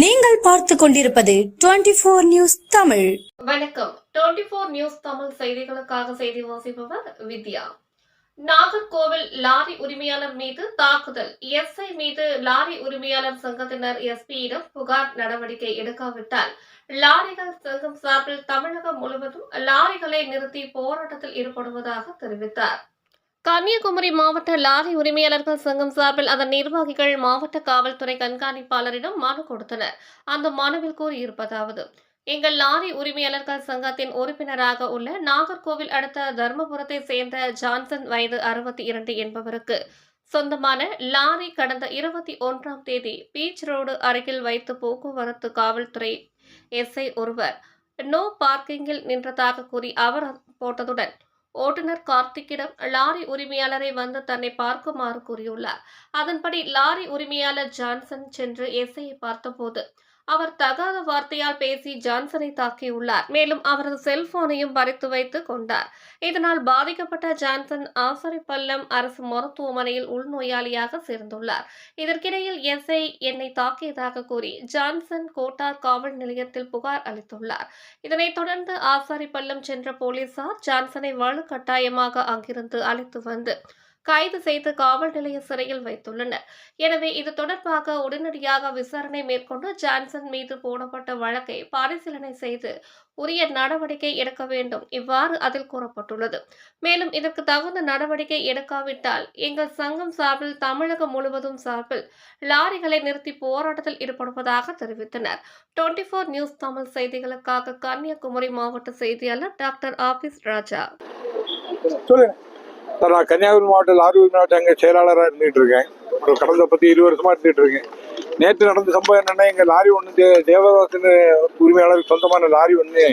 நீங்கள் பார்த்து கொண்டிருப்பது டுவெண்டி போர் நியூஸ் தமிழ். வணக்கம். டுவெண்டி போர் நியூஸ் தமிழ் செய்திகளுக்காக செய்தி வாசிப்பவர் வித்யா. நாகர்கோவில் லாரி உரிமையாளர் மீது தாக்குதல். எஸ்ஐ மீது லாரி உரிமையாளர் சங்கத்தினர் எஸ்பியிடம் புகார் நடவடிக்கை எடுக்காவிட்டால் லாரிகள் சங்கம் சார்பில் தமிழகம் முழுவதும் லாரிகளை நிறுத்தி போராட்டத்தில் ஈடுபடுவதாக தெரிவித்தார். கன்னியாகுமரி மாவட்ட லாரி உரிமையாளர்கள் சங்கம் சார்பில் அதன் நிர்வாகிகள் மாவட்ட காவல்துறை கண்காணிப்பாளரிடம் மனு கொடுத்தனர். அந்த மனுவில் கூறியிருப்பதாவது எங்கள் லாரி உரிமையாளர்கள் சங்கத்தின் உறுப்பினராக உள்ள நாகர்கோவில் அடுத்த தர்மபுரத்தை சேர்ந்த ஜான்சன் வயது அறுபத்தி இரண்டு என்பவருக்கு சொந்தமான லாரி கடந்த இருபத்தி ஒன்றாம் தேதி பீச் ரோடு அருகில் வைத்து போக்குவரத்து காவல்துறை எஸ்ஐ ஒருவர் நோ பார்க்கிங்கில் நின்றதாக கூறி அவர் போட்டதுடன் ஓட்டுநர் கார்த்திக்கிடம் லாரி உரிமையாளரை வந்து தன்னை பார்க்குமாறு கூறியுள்ளார். அதன்படி லாரி உரிமையாளர் ஜான்சன் சென்று எஸ்ஐயை பார்த்தபோது அவர் தகாத வார்த்தையால் பேசி ஜான்சனை தாக்கியுள்ளார். மேலும் அவரது செல்போனையும் பறித்து வைத்து கொண்டார். இதனால் பாதிக்கப்பட்ட ஜான்சன் ஆசரிப்பள்ளம் அரசு மருத்துவமனையில் உள்நோயாளியாக சேர்ந்துள்ளார். இதற்கிடையில் எஸ்ஐ என்னை தாக்கியதாக கூறி ஜான்சன் கோட்டார் காவல் நிலையத்தில் புகார் அளித்துள்ளார். இதனைத் தொடர்ந்து ஆசாரிப்பள்ளம் சென்ற போலீசார் ஜான்சனை வலுக்கட்டாயமாக அங்கிருந்து அழைத்து வந்து கைது செய்து காவல் நிலைய சிறையில் வைத்துள்ளனர். எனவே இது தொடர்பாக உடனடியாக விசாரணை மேற்கொண்டு ஜான்சன் மீது போடப்பட்ட வழக்கை பரிசீலனை செய்து உரிய நடவடிக்கை எடுக்க வேண்டும். இவ்வாறு அதில் கூறப்பட்டுள்ளது. மேலும் இதற்கு தகுந்த நடவடிக்கை எடுக்காவிட்டால் எங்கள் சங்கம் சார்பில் தமிழகம் முழுவதும் சார்பில் லாரிகளை நிறுத்தி போராட்டத்தில் ஈடுபடுவதாக தெரிவித்தனர். டுவெண்டி ஃபோர் நியூஸ் தமிழ் செய்திகளுக்காக கன்னியாகுமரி மாவட்ட செய்தியாளர் டாக்டர் ஆபீஸ் ராஜா. சொல்லுங்க. சார் நான் கன்னியாகுமரி மாவட்ட லாரி மாவட்டம் எங்கள் செயலாளராக இருந்துகிட்டு இருக்கேன் ஒரு கடந்த பத்து இருபது வருஷமாக இருந்துகிட்டு இருக்கேன் நேற்று நடந்த சம்பவம் என்னென்னா எங்கள் லாரி ஒன்று தே தேவதாசன் உரிமையாளருக்கு சொந்தமான லாரி ஒன்று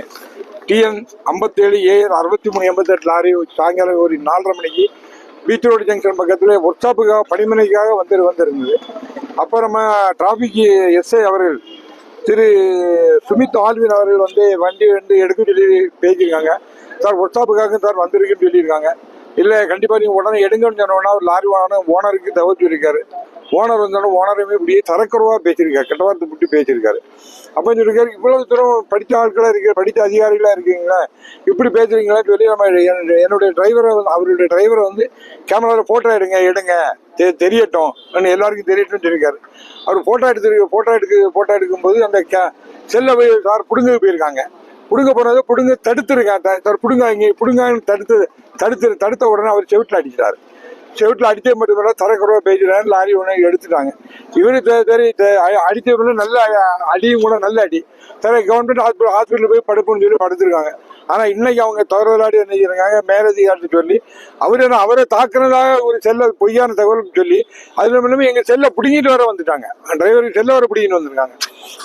டிஎன் ஐம்பத்தேழு ஏஆர் அறுபத்தி மூணு எண்பத்தெட்டு லாரி சாயங்காலம் ஒரு நாலரை மணிக்கு பீச் ரோடு ஜங்ஷன் பக்கத்தில் ஒர்க் ஷாப்புக்காக பணிமனைக்காக வந்து வந்திருந்தது. அப்போ நம்ம டிராஃபிக் எஸ்ஐ அவர்கள் திரு சுமித் ஆல்வின் அவர்கள் வந்து வண்டி வந்து எடுக்க சொல்லி பேசியிருக்காங்க. சார் ஒர்க் ஷாப்புக்காக சார் வந்திருக்குன்னு சொல்லியிருக்காங்க. இல்லை கண்டிப்பாக நீங்கள் உடனே எடுங்கன்னு சொன்னோன்னா லாரி வாங்கின ஓனருக்கு தவிர்த்து இருக்காரு ஓனர் வந்தோடனே ஓனருமே இப்படியே தரக்குறவாக பேசியிருக்காரு. கெட்ட வார்த்தை விட்டு பேசியிருக்காரு. அப்போ சொல்லியிருக்காரு இவ்வளவு தூரம் படித்த ஆட்களாக இருக்க படித்த அதிகாரிகளாக இருக்கீங்களா? இப்படி பேசுறீங்களா? சொல்லி நம்ம என்னுடைய- டிரைவரை வந்து அவருடைய டிரைவரை வந்து கேமராவில் ஃபோட்டோ எடுங்க எடுங்க. தெ- தெரியட்டும். அப்படின்னு எல்லாருக்கும் தெரியட்டும் சொல்லியிருக்காரு. அவர் ஃபோட்டோ எடுத்து ஃபோட்டோ எடுக்க ஃபோட்டோ எடுக்கும்போது அந்த கே செல்லை போய் சார் பிடுங்க போயிருக்காங்க. பிடுங்க போனதை பிடுங்க தடுத்துருக்காங்க சார் பிடுங்க இங்கே தடுத்து தடுத்து தடுத்த உடனே அவர் செவிட்டில் அடிக்கிறார். செவிட்டில் அடித்தே மட்டும் இல்லை தரக்குறவா பேசிட்டாரு லாரி ஒன்று எடுத்துட்டாங்க. இவரு தெரிய அடித்தவங்களும் நல்ல அடியும் கூட நல்ல அடி. தர கவர்மெண்ட் ஹாஸ்பிட்டல் ஹாஸ்பிட்டல் போய் படுப்புன்னு சொல்லி படுத்துருக்காங்க. ஆனால் இன்னைக்கு அவங்க தவறுதலாடி என்ன செய்யறாங்க? மேலதிகாரிட்டு சொல்லி அவர் என்ன அவரை தாக்குனதாக ஒரு செல்ல பொய்யான தகவல் சொல்லி அது இல்லாமல் எங்கள் செல்லை பிடிங்கிட்டு வர வந்துட்டாங்க. டிரைவருக்கு செல்ல வர பிடிங்கிட்டு வந்திருக்காங்க.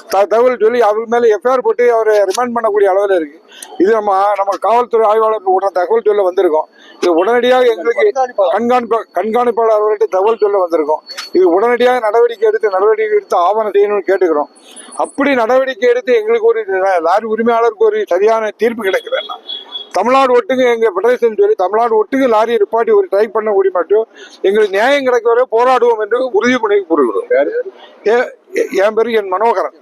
த- தகவல் சொல்லி அவர் மேலே எஃப்ஐஆர் போட்டு அவரை ரிமாண்ட் பண்ணக்கூடிய அளவில் இருக்கு. இது நம்ம நம்ம காவல்துறை ஆய்வாளருக்கு உடனே தகவல் சொல்ல வந்திருக்கோம். இது உடனடியாக எங்களுக்கு கண்காணிப்பு கண்காணிப்பாளர் அவர்கிட்ட தகவல் சொல்ல வந்திருக்கோம். இது உடனடியாக நடவடிக்கை எடுத்து நடவடிக்கை எடுத்து ஆவணம் செய்யணும்னு கேட்டுக்கிறோம். அப்படி நடவடிக்கை எடுத்து எங்களுக்கு ஒரு லாரி உரிமையாளருக்கு ஒரு சரியான தீர்ப்பு கிடைக்கிறேன்னா தமிழ்நாடு ஒட்டுங்க எங்கள் ஃபெடரேஷன் சொல்லி தமிழ்நாடு ஒட்டுங்க லாரி ரிப்பாட்டி ஒரு ட்ரை பண்ண முடியும் எங்களுக்கு நியாயம் கிடைக்க வரை போராடுவோம் என்று உறுதிமொழி கூறுகிறோம். என் பேர் என் மனோகரன்.